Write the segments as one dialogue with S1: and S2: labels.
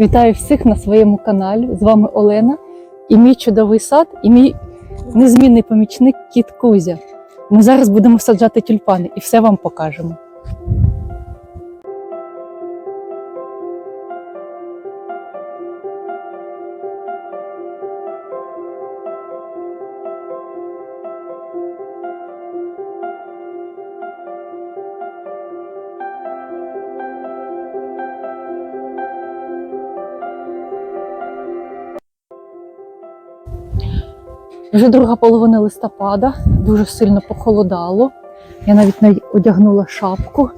S1: Вітаю всіх на своєму каналі. З вами Олена і мій чудовий сад, і мій незмінний помічник кіт Кузя. Ми зараз будемо саджати тюльпани і все вам покажемо. Вже друга половина листопада, дуже сильно похолодало. Я навіть навіть одягнула шапку.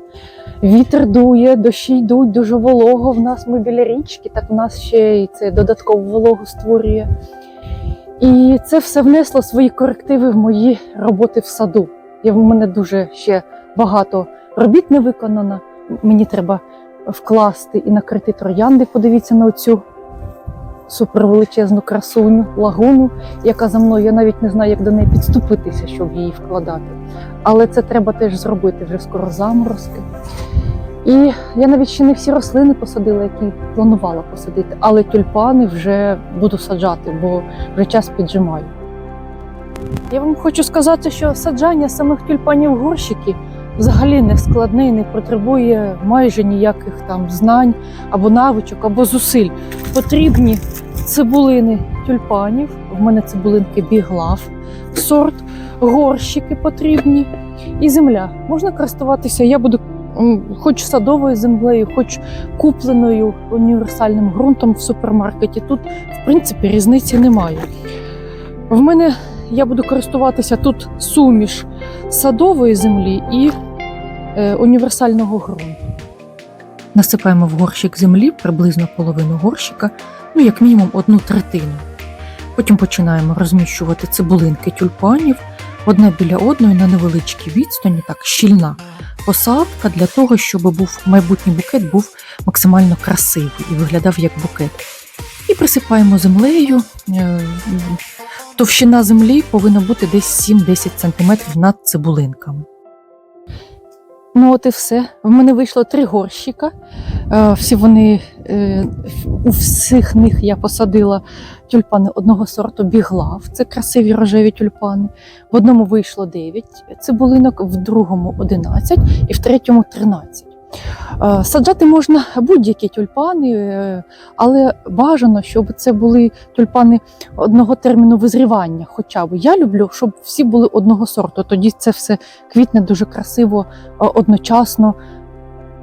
S1: Вітер дує, дощі йдуть, дуже волого. В нас ми біля річки, так в нас ще й це додаткову вологу створює. І це все внесло свої корективи в мої роботи в саду. І в мене дуже ще багато робіт не виконано. Мені треба вкласти і накрити троянди. Подивіться на оцю супервеличезну красуню, лагуну, яка за мною. Я навіть не знаю, як до неї підступитися, щоб її вкладати. Але це треба теж зробити вже скоро заморозки. І я навіть ще не всі рослини посадила, які планувала посадити, але тюльпани вже буду саджати, бо вже час піджимаю. Я вам хочу сказати, що саджання самих тюльпанів горщики взагалі не складне і не потребує майже ніяких там знань або навичок, або зусиль. Потрібні цибулини тюльпанів. В мене цибулинки біглав, сорт, горщики потрібні і земля. Можна користуватися. Я буду хоч садовою землею, хоч купленою універсальним ґрунтом в супермаркеті. Тут, в принципі, різниці немає. В мене я буду користуватися тут суміш садової землі і універсального ґрунту. Насипаємо в горщик землі приблизно половину горщика, ну як мінімум одну третину. Потім починаємо розміщувати цибулинки тюльпанів одне біля одної на невеличкій відстані, так щільна посадка для того, щоб був майбутній букет був максимально красивий і виглядав як букет. І присипаємо землею. Е, Товщина землі повинна бути десь 7-10 см над цибулинками. Ну, от і все. В мене вийшло три горщика. Е, Всі вони е, у всіх них я посадила тюльпани одного сорту біглав. Це красиві рожеві тюльпани. В одному вийшло 9 цибулинок, в другому 11 і в третьому 13. Е, Саджати можна будь-які тюльпани, е, але бажано, щоб це були тюльпани одного терміну визрівання. Хоча б я люблю, щоб всі були одного сорту. Тоді це все квітне дуже красиво, е, одночасно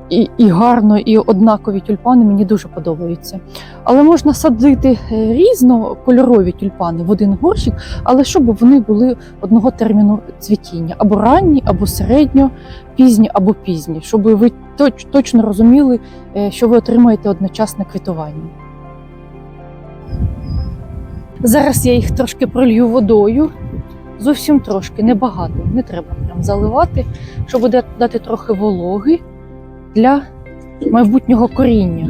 S1: і, і гарно, і однакові тюльпани мені дуже подобаються. Але можна садити е, різнокольорові тюльпани в один горщик, але щоб вони були одного терміну цвітіння, або ранні, або середньо, пізні, або пізні, щоб ви точ- точно розуміли, е, що ви отримаєте одночасне квітування. Зараз я їх трошки пролью водою. Зовсім трошки, небагато. Не треба прям заливати, щоб дати трохи вологи для майбутнього коріння.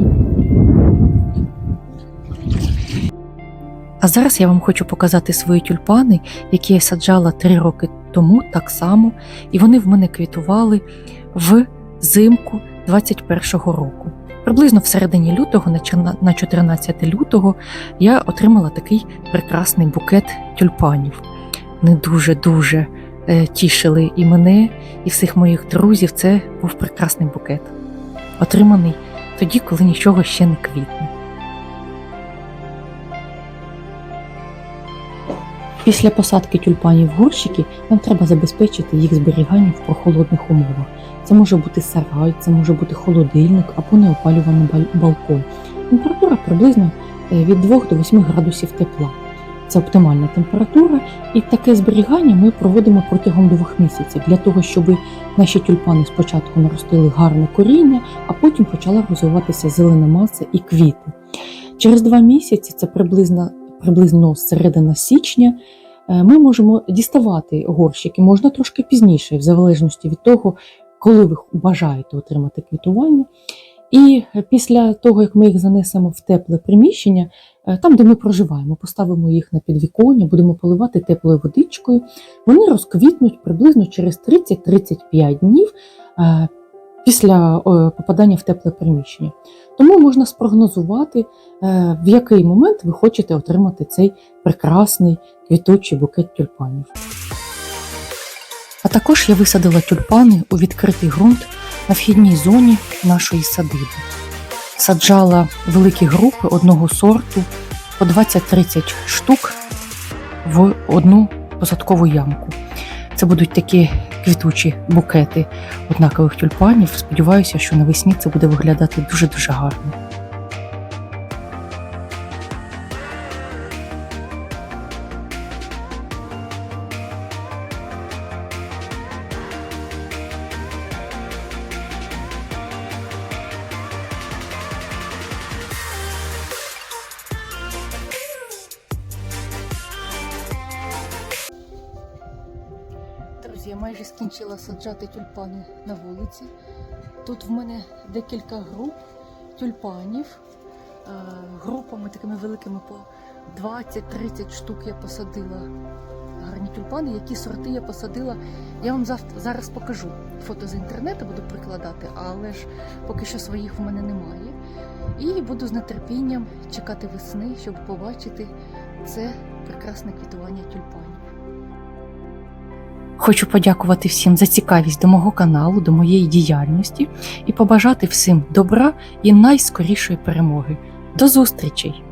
S1: А зараз я вам хочу показати свої тюльпани, які я саджала три роки тому так само, і вони в мене квітували в зимку 21-го року. Приблизно в середині лютого, на 14 лютого, я отримала такий прекрасний букет тюльпанів. Вони дуже-дуже тішили і мене, і всіх моїх друзів. Це був прекрасний букет, отриманий тоді, коли нічого ще не квітне. Після посадки тюльпанів в горщики нам треба забезпечити їх зберігання в прохолодних умовах. Це може бути сарай, це може бути холодильник або неопалюваний балкон. Температура приблизно е, від 2 до 8 градусів тепла. Це оптимальна температура, і таке зберігання ми проводимо протягом двох місяців для того, щоб наші тюльпани спочатку наростили гарне коріння, а потім почала розвиватися зелена маса і квіти. Через два місяці, це приблизно, приблизно середина січня, е, ми можемо діставати горщики, можна трошки пізніше, в залежності від того, коли ви бажаєте отримати квітування. І після того, як ми їх занесемо в тепле приміщення, е, там, де ми проживаємо, поставимо їх на підвіконня, будемо поливати теплою водичкою. Вони розквітнуть приблизно через 30-35 днів е, після попадання в тепле приміщення. Тому можна спрогнозувати, е, в який момент ви хочете отримати цей прекрасний квітучий букет тюльпанів. А також я висадила тюльпани у відкритий ґрунт на вхідній зоні нашої садиби. Саджала великі групи одного сорту по 20-30 штук в одну посадкову ямку. Це будуть такі квітучі букети однакових тюльпанів. Сподіваюся, що навесні це буде виглядати дуже-дуже гарно. Друзі, я майже скінчила саджати тюльпани на вулиці. Тут в мене декілька груп тюльпанів. Е, Групами такими великими по 20-30 штук я посадила гарні тюльпани. Які сорти я посадила, я вам зараз покажу. Фото з інтернету буду прикладати, але ж поки що своїх в мене немає. І буду з нетерпінням чекати весни, щоб побачити це прекрасне квітування тюльпанів. Хочу подякувати всім за цікавість до мого каналу, до моєї діяльності і побажати всім добра і найскорішої перемоги. До зустрічей!